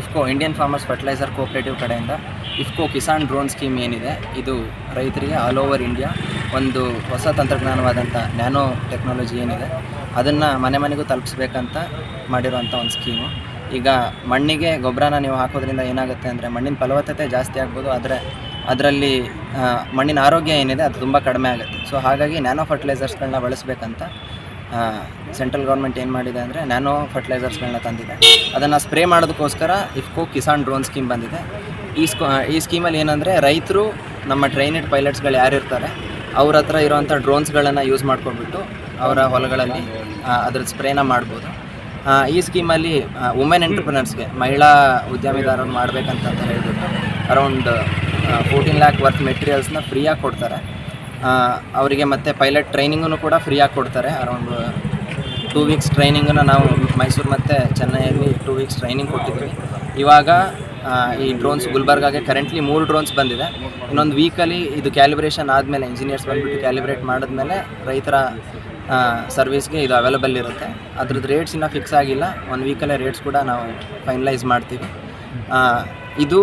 IFFCO Indian farmers fertiliser cooperative ಕಡೆಯಿಂದ IFFCO Kisan drone scheme ಏನಿದೆ, ಇದು ರೈತರಿಗೆ ಆಲ್ ಓವರ್ ಇಂಡಿಯಾ ಒಂದು ಹೊಸ ತಂತ್ರಜ್ಞಾನವಾದಂಥ ನ್ಯಾನೋ ಟೆಕ್ನಾಲಜಿ ಏನಿದೆ, ಅದನ್ನು ಮನೆ ಮನೆಗೂ ತಲುಪಿಸ್ಬೇಕಂತ ಮಾಡಿರುವಂಥ ಒಂದು ಸ್ಕೀಮು. ಈಗ ಮಣ್ಣಿಗೆ ಗೊಬ್ಬರನ ನೀವು ಹಾಕೋದ್ರಿಂದ ಏನಾಗುತ್ತೆ ಅಂದರೆ ಮಣ್ಣಿನ ಫಲವತ್ತತೆ ಜಾಸ್ತಿ ಆಗ್ಬೋದು, ಆದರೆ ಅದರಲ್ಲಿ ಮಣ್ಣಿನ ಆರೋಗ್ಯ ಏನಿದೆ ಅದು ತುಂಬ ಕಡಿಮೆ ಆಗುತ್ತೆ. ಸೊ ಹಾಗಾಗಿ ನ್ಯಾನೋ ಫರ್ಟಿಲೈಸರ್ಸ್ಗಳನ್ನ ಬಳಸಬೇಕಂತ ಸೆಂಟ್ರಲ್ ಗೌರ್ಮೆಂಟ್ ಏನು ಮಾಡಿದೆ ಅಂದರೆ ನ್ಯಾನೋ ಫರ್ಟಿಲೈಸರ್ಸ್ಗಳನ್ನ ತಂದಿದೆ. ಅದನ್ನು ಸ್ಪ್ರೇ ಮಾಡೋದಕ್ಕೋಸ್ಕರ ಇಫ್ಕೋ ಕಿಸಾನ್ ಡ್ರೋನ್ ಸ್ಕೀಮ್ ಬಂದಿದೆ. ಈ ಸ್ಕೋ ಈ ಸ್ಕೀಮಲ್ಲಿ ಏನಂದರೆ ರೈತರು ನಮ್ಮ ಟ್ರೈನೆಡ್ ಪೈಲಟ್ಸ್ಗಳು ಯಾರಿರ್ತಾರೆ ಅವ್ರ ಹತ್ರ ಇರೋವಂಥ ಡ್ರೋನ್ಸ್ಗಳನ್ನು ಯೂಸ್ ಮಾಡ್ಕೊಂಡ್ಬಿಟ್ಟು ಅವರ ಹೊಲಗಳಲ್ಲಿ ಅದ್ರ ಸ್ಪ್ರೇನ ಮಾಡ್ಬೋದು. ಈ ಸ್ಕೀಮಲ್ಲಿ ವುಮೆನ್ ಎಂಟರ್ಪ್ರಿನರ್ಸ್ಗೆ ಮಹಿಳಾ ಉದ್ಯಮಿದಾರರು ಮಾಡಬೇಕಂತ ಹೇಳ್ಬಿಟ್ಟು ಅರೌಂಡ್ ಫೋರ್ಟೀನ್ ಲ್ಯಾಕ್ ವರ್ತ್ ಮೆಟೀರಿಯಲ್ಸ್ನ ಫ್ರೀಯಾಗಿ ಕೊಡ್ತಾರೆ. ಅವರಿಗೆ ಮತ್ತೆ ಪೈಲಟ್ ಟ್ರೈನಿಂಗನ್ನು ಕೂಡ ಫ್ರೀಯಾಗಿ ಕೊಡ್ತಾರೆ. ಅರೌಂಡ್ ಟೂ ವೀಕ್ಸ್ ಟ್ರೈನಿಂಗನ್ನು ನಾವು ಮೈಸೂರು ಮತ್ತು ಚೆನ್ನೈಯಲ್ಲಿ ಟೂ ವೀಕ್ಸ್ ಟ್ರೈನಿಂಗ್ ಕೊಟ್ಟಿದ್ವಿ ಇವಾಗ ಈ ಡ್ರೋನ್ಸ್ ಗುಲ್ಬರ್ಗಾಗೆ ಕರೆಂಟ್ಲಿ ಮೂರು ಡ್ರೋನ್ಸ್ ಬಂದಿದೆ. ಇನ್ನೊಂದು ವೀಕಲ್ಲಿ ಇದು ಕ್ಯಾಲಿಬ್ರೇಷನ್ ಆದಮೇಲೆ ಇಂಜಿನಿಯರ್ಸ್ ಬಂದುಬಿಟ್ಟು ಕ್ಯಾಲಿಬ್ರೇಟ್ ಮಾಡಿದ್ಮೇಲೆ ರೈತರ ಸರ್ವಿಸ್ಗೆ ಇದು ಅವೈಲಬಲ್ ಇರುತ್ತೆ. ಅದ್ರದ್ದು ರೇಟ್ಸ್ ಇನ್ನೂ ಫಿಕ್ಸ್ ಆಗಿಲ್ಲ. ಒಂದು ವೀಕಲ್ಲೇ ರೇಟ್ಸ್ ಕೂಡ ನಾವು ಫೈನಲೈಸ್ ಮಾಡ್ತೀವಿ. ಇದು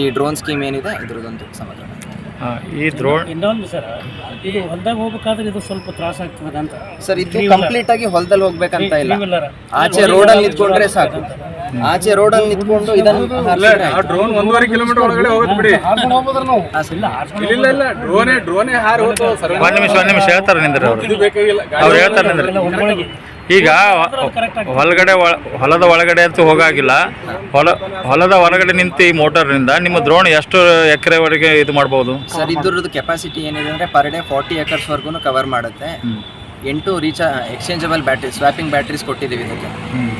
ಈ ಡ್ರೋನ್ ಸ್ಕೀಮ್ ಏನಿದೆ, ಇದ್ರದ್ದೊಂದು ಸಮಗ್ರ ಈ ದ್ರೋಣ ಇನ್ನೊಂದು ಸರ್ ಇದು ಹೊಲ್ದಾಗ ಹೋಗ್ಬೇಕಾದ್ರೆ ಇದು ಸ್ವಲ್ಪ ತ್ರಾಸ ಆಗ್ತದೆ ಅಂತ. ಸರ್ ಇದು ಕಂಪ್ಲೀಟ್ ಆಗಿ ಹೊಲದಲ್ಲಿ ಹೋಗ್ಬೇಕಂತ ಇಲ್ಲ. ಆಚೆ ರೋಡಲ್ಲಿ ನಿಂತ್ಕೊಂಡ್ರೆ ಸಾಕು. ಆಚೆ ರೋಡಲ್ಲಿ ನಿಂತ್ಕೊಂಡು ಇದನ್ನು. ಡ್ರೋನ್ ಒಂದೂವರೆ ಕಿಲೋಮೀಟರ್ ಒಳಗಡೆ ಹೋಗುತ್ತೆ ಬಿಡಿ. ಇಲ್ಲ ಇಲ್ಲ ಡ್ರೋನೇ ಡ್ರೋನೇ ಹಾರಿ ಹೋಗ್ತಾವ ಸರ್. ಒಂದು ನಿಮಿಷ ಒಂದು ನಿಮಿಷ ಹೇಳ್ತಾರೆ ನಿಂದ್ರೆ ಅವರು. ಇದು ಬೇಕಾಗಿಲ್ಲ. ಅವ್ರು ಹೇಳ್ತಾರೆ ನಿಂದ್ರಿ. ಈಗ ಹೊಲಗಡೆ ಒಳ ಹೊಲದ ಒಳಗಡೆ ಅಂತೂ ಹೋಗಾಗಿಲ್ಲ. ಹೊಲ ಹೊಲದ ಹೊರಗಡೆ ನಿಂತು ಈ ಮೋಟರ್ನಿಂದ ನಿಮ್ಮ ದ್ರೋಣ ಎಷ್ಟು ಎಕರೆವರೆಗೆ ಇದು ಮಾಡ್ಬೋದು? ಸರ್ ಇದ್ರದ್ದು ಕೆಪಾಸಿಟಿ ಏನಿದೆ ಅಂದರೆ ಪರ್ ಡೇ ಫಾರ್ಟಿ ಎಕರ್ಸ್ವರೆಗೂ ಕವರ್ ಮಾಡುತ್ತೆ. ಎಂಟು ರೀಚ ಎಕ್ಸ್ಚೇಂಜಬಲ್ ಬ್ಯಾಟ್ರಿ ಸ್ವಾಪಿಂಗ್ ಬ್ಯಾಟ್ರೀಸ್ ಕೊಟ್ಟಿದ್ದೀವಿ ಇದಕ್ಕೆ.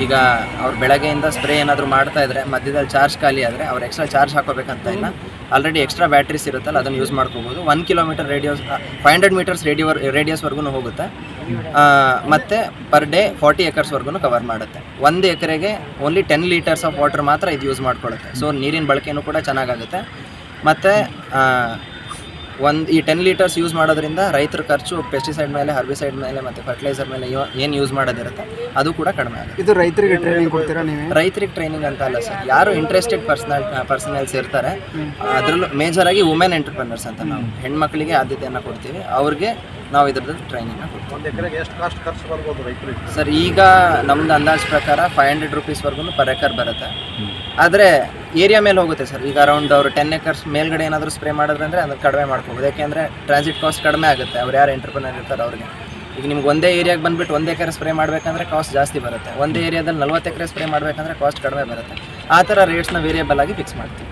ಈಗ ಅವ್ರು ಬೆಳಗ್ಗೆಯಿಂದ ಸ್ಪ್ರೇ ಏನಾದರೂ ಮಾಡ್ತಾ ಇದ್ರೆ, ಮಧ್ಯದಲ್ಲಿ ಚಾರ್ಜ್ ಖಾಲಿ ಆದರೆ ಅವ್ರು ಎಕ್ಸ್ಟ್ರಾ ಚಾರ್ಜ್ ಹಾಕೋಬೇಕಂತ ಇಲ್ಲ. ಆಲ್ರೆಡಿ ಎಕ್ಸ್ಟ್ರಾ ಬ್ಯಾಟ್ರೀಸ್ ಇರುತ್ತಲ್ಲ, ಅದನ್ನು ಯೂಸ್ ಮಾಡ್ಕೋಬೋದು. One kilometre radius five hundred metres radio ರೇಡಿಯಸ್ವರೆಗೂ ಹೋಗುತ್ತೆ. ಮತ್ತು ಪರ್ ಡೇ ಫಾರ್ಟಿ ಎಕರ್ಸ್ವರೆಗೂ ಕವರ್ ಮಾಡುತ್ತೆ. ಒಂದು ಎಕರೆಗೆ only ten litres of water ಮಾತ್ರ ಇದು ಯೂಸ್ ಮಾಡ್ಕೊಳ್ಳುತ್ತೆ ಸೊ ನೀರಿನ ಬಳಕೆಯೂ ಕೂಡ ಚೆನ್ನಾಗಾಗುತ್ತೆ. ಮತ್ತು ಒಂದು ಈ ಟೆನ್ ಲೀಟರ್ಸ್ ಯೂಸ್ ಮಾಡೋದ್ರಿಂದ ರೈತರ ಖರ್ಚು ಪೆಸ್ಟಿಸೈಡ್ ಮೇಲೆ ಹರ್ಬಿಸೈಡ್ ಮೇಲೆ ಮತ್ತು ಫರ್ಟಿಲೈಸರ್ ಮೇಲೆ ಏನು ಯೂಸ್ ಮಾಡೋದಿರುತ್ತೆ ಅದು ಕೂಡ ಕಡಿಮೆ ಆಗುತ್ತೆ. ಇದು ರೈತರಿಗೆ ಟ್ರೈನಿಂಗ್ ಕೊಡ್ತೀರಾ ನೀವು? ರೈತರಿಗೆ ಟ್ರೈನಿಂಗ್ ಅಂತ ಅಲ್ಲ ಸರ್. ಯಾರು ಇಂಟ್ರೆಸ್ಟೆಡ್ ಪರ್ಸನಲ್ ಪರ್ಸನಲ್ಸ್ ಇರ್ತಾರೆ ಅದರಲ್ಲೂ ಮೇಜರ್ ಆಗಿ ವುಮೆನ್ ಎಂಟರ್ಪ್ರಿನರ್ಸ್ ಅಂತ ನಾವು. ಹೆಣ್ಮಕ್ಳಿಗೆ ಆದ್ಯತೆಯನ್ನು ಕೊಡ್ತೀವಿ. ಅವ್ರಿಗೆ ನಾವು ಇದ್ರದ್ದು ಟ್ರೈನಿಂಗ್ ಒಂದು ಎಕರೆಗೆ ಎಷ್ಟು ಕಾಸ್ಟ್ ಖರ್ಚು ಬರ್ಬೋದು ರೈತರಿಗೆ? ಸರ್ ಈಗ ನಮ್ದು ಅಂದಾಜು ಪ್ರಕಾರ ಫೈವ್ ಹಂಡ್ರೆಡ್ ರುಪೀಸ್ವರೆಗೂ ಪರ್ ಎಕರ್ ಬರುತ್ತೆ. ಆದರೆ ಏರಿಯಾ ಮೇಲೆ ಹೋಗುತ್ತೆ ಸರ್. ಈಗ ಅರೌಂಡ್ ಅವರು ಟೆನ್ ಎಕರ್ಸ್ ಮೇಲ್ಗಡೆ ಏನಾದರೂ ಸ್ಪ್ರೇ ಮಾಡಿದ್ರೆ ಅಂದರೆ ಅದನ್ನು ಕಡಿಮೆ ಮಾಡ್ಕೋಬೋದು. ಯಾಕೆಂದರೆ ಟ್ರಾನ್ಸಿಟ್ ಕಾಸ್ಟ್ ಕಡಿಮೆ ಆಗುತ್ತೆ. ಅವ್ರು ಯಾರು ಎಂಟರ್ಪ್ರಿನರ್ ಇರ್ತಾರೆ ಅವ್ರಿಗೆ. ಈಗ ನಿಮ್ಗೆ ಒಂದೇ ಏರಿಯಾಗೆ ಬಂದುಬಿಟ್ಟು ಒಂದು ಎಕರೆ ಸ್ಪ್ರೇ ಮಾಡಬೇಕಂದ್ರೆ ಕಾಸ್ಟ್ ಜಾಸ್ತಿ ಬರುತ್ತೆ. ಒಂದೇ ಏರಿಯಾದಲ್ಲಿ ನಲ್ವತ್ತು ಎಕರೆ ಸ್ಪ್ರೇ ಮಾಡಬೇಕಂದ್ರೆ ಕಾಸ್ಟ್ ಕಡಿಮೆ ಬರುತ್ತೆ. ಆ ಥರ ರೇಟ್ಸ್ನ ವೇರಿಯಬಲ್ ಆಗಿ ಫಿಕ್ಸ್ ಮಾಡ್ತೀವಿ.